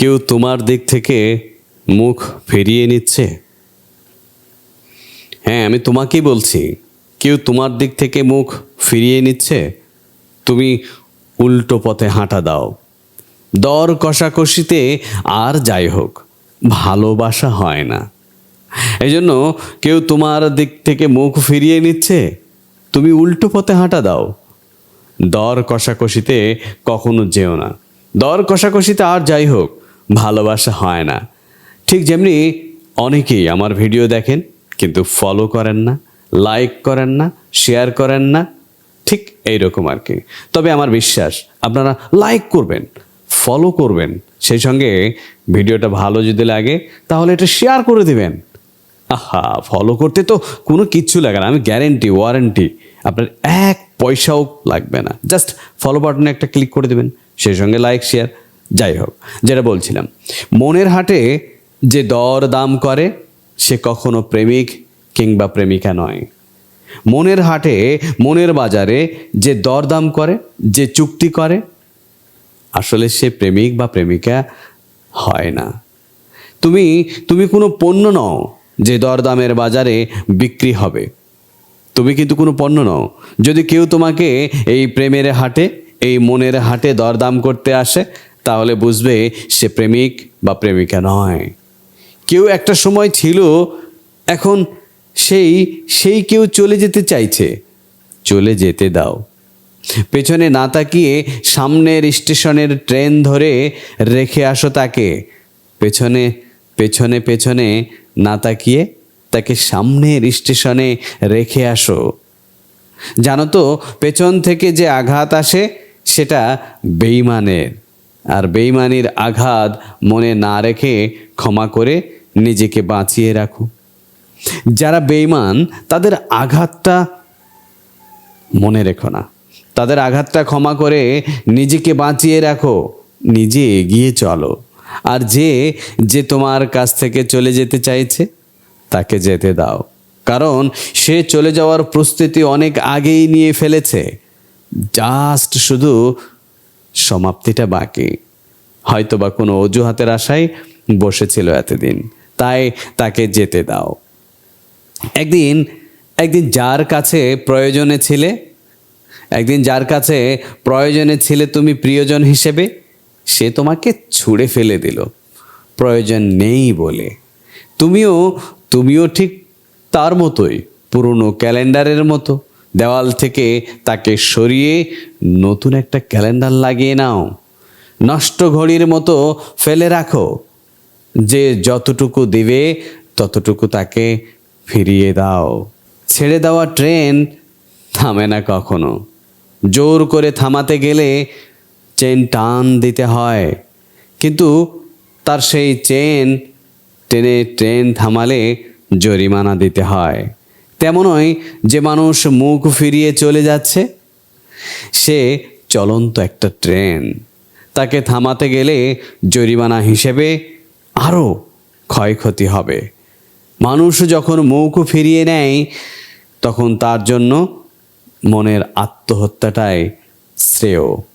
কেউ তোমার দিক থেকে মুখ ফিরিয়ে নিচ্ছে? হ্যাঁ আমি তোমাকেই বলছি, কেউ তোমার দিক থেকে মুখ ফিরিয়ে নিচ্ছে? তুমি উল্টো পথে হাঁটা দাও। দর কষাকষিতে আর যাই হোক, ভালোবাসা হয় না। এই জন্য কেউ তোমার দিক থেকে মুখ ফিরিয়ে নিচ্ছে? তুমি উল্টো পথে হাঁটা দাও। দর কষাকষিতে কখনো যেও না। দর কষাকষিতে আর যাই হোক ভালোবাসা হয় না। ঠিক যেমনি অনেকেই আমার ভিডিও দেখেন, কিন্তু ফলো করেন না লাইক করেন না শেয়ার করেন না, ঠিক এইরকম আর কি। তবে আমার বিশ্বাস, আপনারা লাইক করবেন ফলো করবেন, সেই সঙ্গে ভিডিওটা ভালো যদি লাগে, তাহলে এটা শেয়ার করে দিবেন। আহা ফলো করতে তো কোনো কিচ্ছু লাগে না, আমি গ্যারেন্টি ওয়ারেন্টি আপনার এক পয়সাও লাগবে না। জাস্ট ফলো বাটনে একটা ক্লিক করে দেবেন, সেই সঙ্গে লাইক শেয়ার যাই হোক, যেটা বলছিলাম। মনের হাটে যে দর দাম করে, সে কখনো প্রেমিক কিংবা প্রেমিকা নয়। মনের হাটে, মনের বাজারে যে দরদাম করে, যে চুক্তি করে, আসলে সে প্রেমিক বা প্রেমিকা হয় না। তুমি তুমি কোনো পণ্য নও যে দরদামের বাজারে বিক্রি হবে। তুমি কিন্তু কোনো পণ্য নও। যদি কেউ তোমাকে এই প্রেমের হাটে, এই মনের হাটে দরদাম করতে আসে তাহলে বুঝবে সে প্রেমিক বা প্রেমিকা নয়। কেউ একটা সময় ছিল, এখন সেই সেই কেউ চলে যেতে চাইছে। চলে যেতে দাও। পেছনে না তাকিয়ে সামনের স্টেশনের ট্রেন ধরে রেখে আসো তাকে। পেছনে পেছনে পেছনে না তাকিয়ে তাকে সামনের স্টেশনে রেখে আসো। জানো তো, পেছন থেকে যে আঘাত আসে, সেটা বেইমানের। আর বেইমানির আঘাত মনে না রেখে ক্ষমা করে নিজেকে বাঁচিয়ে রাখো। যারা বেইমান তাদের আঘাতটা মনে রেখো না। তাদের আঘাতটা ক্ষমা করে নিজেকে বাঁচিয়ে রাখো। নিজে এগিয়ে চলো। আর যে যে তোমার কাছ থেকে চলে যেতে চাইছে, তাকে যেতে দাও। কারণ সে চলে যাওয়ার প্রস্তুতি অনেক আগেই নিয়ে ফেলেছে। জাস্ট শুধু সমাপ্তিটা বাকি। হয়তো বা কোনো অজুহাতের আশায় বসেছিল এতদিন। তাই তাকে যেতে দাও। একদিন একদিন যার কাছে প্রয়োজনে ছিলে, একদিন যার কাছে প্রয়োজনে ছিলে তুমি প্রিয়জন হিসেবে, সে তোমাকে ছুঁড়ে ফেলে দিল। প্রয়োজন নেই বলে। তুমিও তুমিও ঠিক তার মতোই পুরনো ক্যালেন্ডারের মতো। দেওয়াল থেকে তাকে সরিয়ে নতুন একটা ক্যালেন্ডার লাগিয়ে নাও। নষ্ট ঘড়ির মতো ফেলে রাখো। যে যতটুকু দিবে, ততটুকু তাকে ফিরিয়ে দাও। ছেড়ে দেওয়া ট্রেন থামে না কখনো। জোর করে থামাতে গেলে চেন টান দিতে হয়। কিন্তু তার সেই চেন, টেনে ট্রেন থামালে জরিমানা দিতে হয়। তেমনই যে মানুষ মুখ ফিরিয়ে চলে যাচ্ছে, সে চলন্ত একটা ট্রেন। তাকে থামাতে গেলে জরিমানা হিসেবে আরও ক্ষয়ক্ষতি হবে। মানুষ যখন মুখ ফিরিয়ে নেয়, তখন তার জন্য মনের আত্মহত্যাটাই শ্রেয়।